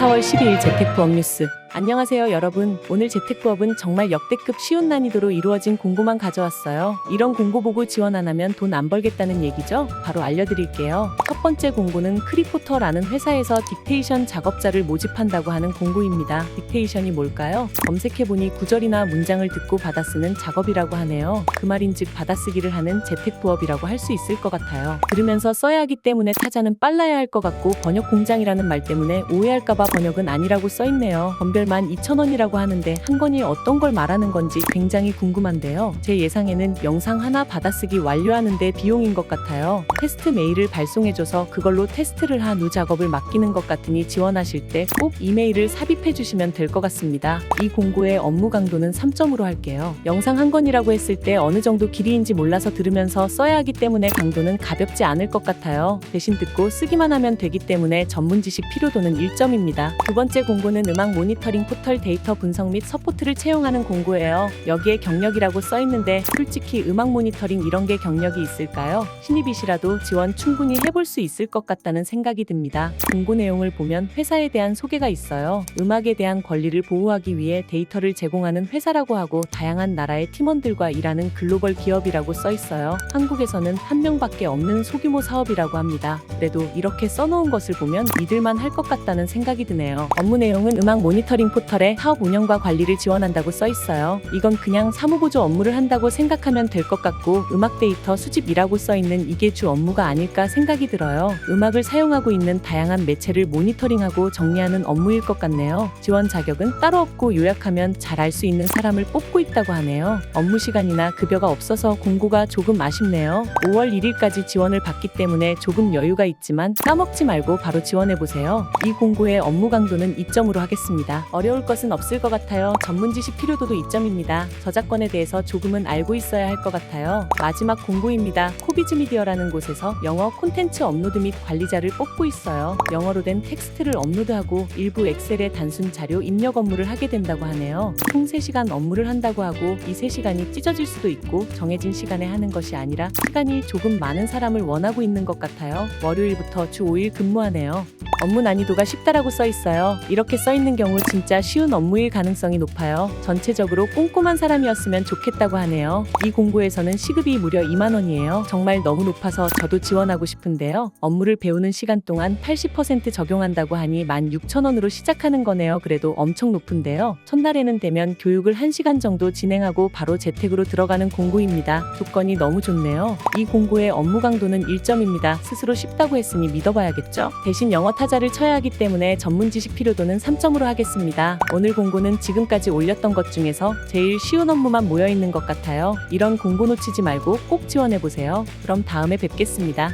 4월 12일 재택부업 뉴스. 안녕하세요, 여러분. 오늘 재택부업은 정말 역대급 쉬운 난이도로 이루어진 공고만 가져왔어요. 이런 공고 보고 지원 안 하면 돈 안 벌겠다는 얘기죠? 바로 알려드릴게요. 첫 번째 공고는 크리포터라는 회사에서 딕테이션 작업자를 모집한다고 하는 공고입니다. 딕테이션이 뭘까요? 검색해보니 구절이나 문장을 듣고 받아쓰는 작업이라고 하네요. 그 말인즉 받아쓰기를 하는 재택부업이라고 할 수 있을 것 같아요. 들으면서 써야 하기 때문에 타자는 빨라야 할 것 같고 번역 공장이라는 말 때문에 오해할까봐 번역은 아니라고 써있네요. 만 2,000원이라고 하는데 한 건이 어떤 걸 말하는 건지 굉장히 궁금한데요. 제 예상에는 영상 하나 받아쓰기 완료하는데 비용인 것 같아요. 테스트 메일을 발송해줘서 그걸로 테스트를 한 후 작업을 맡기는 것 같으니 지원하실 때 꼭 이메일을 삽입해 주시면 될 것 같습니다. 이 공고의 업무 강도는 3점으로 할게요. 영상 한 건이라고 했을 때 어느 정도 길이인지 몰라서 들으면서 써야 하기 때문에 강도는 가볍지 않을 것 같아요. 대신 듣고 쓰기만 하면 되기 때문에 전문 지식 필요도는 1점입니다. 두 번째 공고는 음악 모니터 링 포털 데이터 분석 및 서포트를 채용하는 공고예요. 여기에 경력이라고 써 있는데 솔직히 음악 모니터링 이런 게 경력이 있을까요? 신입이시라도 지원 충분히 해볼 수 있을 것 같다는 생각이 듭니다. 공고 내용을 보면 회사에 대한 소개가 있어요. 음악에 대한 권리를 보호하기 위해 데이터를 제공하는 회사라고 하고 다양한 나라의 팀원들과 일하는 글로벌 기업이라고 써 있어요. 한국에서는 한 명밖에 없는 소규모 사업이라고 합니다. 그래도 이렇게 써놓은 것을 보면 믿을만 할 것 같다는 생각이 드네요. 업무 내용은 음악 모니터링 포털에 사업 운영과 관리를 지원한다고 써 있어요. 이건 그냥 사무보조 업무를 한다고 생각하면 될 것 같고 음악 데이터 수집이라고 써 있는 이게 주 업무가 아닐까 생각이 들어요. 음악을 사용하고 있는 다양한 매체를 모니터링하고 정리하는 업무일 것 같네요. 지원 자격은 따로 없고 요약하면 잘 알 수 있는 사람을 뽑고 있다고 하네요. 업무 시간이나 급여가 없어서 공고가 조금 아쉽네요. 5월 1일까지 지원을 받기 때문에 조금 여유가 있지만 까먹지 말고 바로 지원해 보세요. 이 공고의 업무 강도는 2점으로 하겠습니다. 어려울 것은 없을 것 같아요. 전문 지식 필요도도 2점입니다. 저작권에 대해서 조금은 알고 있어야 할 것 같아요. 마지막 공고입니다. 코비즈 미디어라는 곳에서 영어 콘텐츠 업로드 및 관리자를 뽑고 있어요. 영어로 된 텍스트를 업로드하고 일부 엑셀에 단순 자료 입력 업무를 하게 된다고 하네요. 총 3시간 업무를 한다고 하고 이 3시간이 찢어질 수도 있고 정해진 시간에 하는 것이 아니라 시간이 조금 많은 사람을 원하고 있는 것 같아요. 월요일부터 주 5일 근무하네요. 업무 난이도가 쉽다라고 써 있어요. 이렇게 써 있는 경우 진짜 쉬운 업무일 가능성이 높아요. 전체적으로 꼼꼼한 사람이었으면 좋겠다고 하네요. 이 공고에서는 시급이 무려 2만 원이에요. 정말 너무 높아서 저도 지원하고 싶은데요. 업무를 배우는 시간 동안 80% 적용한다고 하니 16,000원으로 시작하는 거네요. 그래도 엄청 높은데요. 첫날에는 되면 교육을 1시간 정도 진행하고 바로 재택으로 들어가는 공고입니다. 조건이 너무 좋네요. 이 공고의 업무 강도는 1점입니다. 스스로 쉽다고 했으니 믿어봐야겠죠? 대신 영어 타 자를 쳐야 하기 때문에 전문 지식 필요도는 3점으로 하겠습니다. 오늘 공고는 지금까지 올렸던 것 중에서 제일 쉬운 업무만 모여 있는 것 같아요. 이런 공고 놓치지 말고 꼭 지원해 보세요. 그럼 다음에 뵙겠습니다.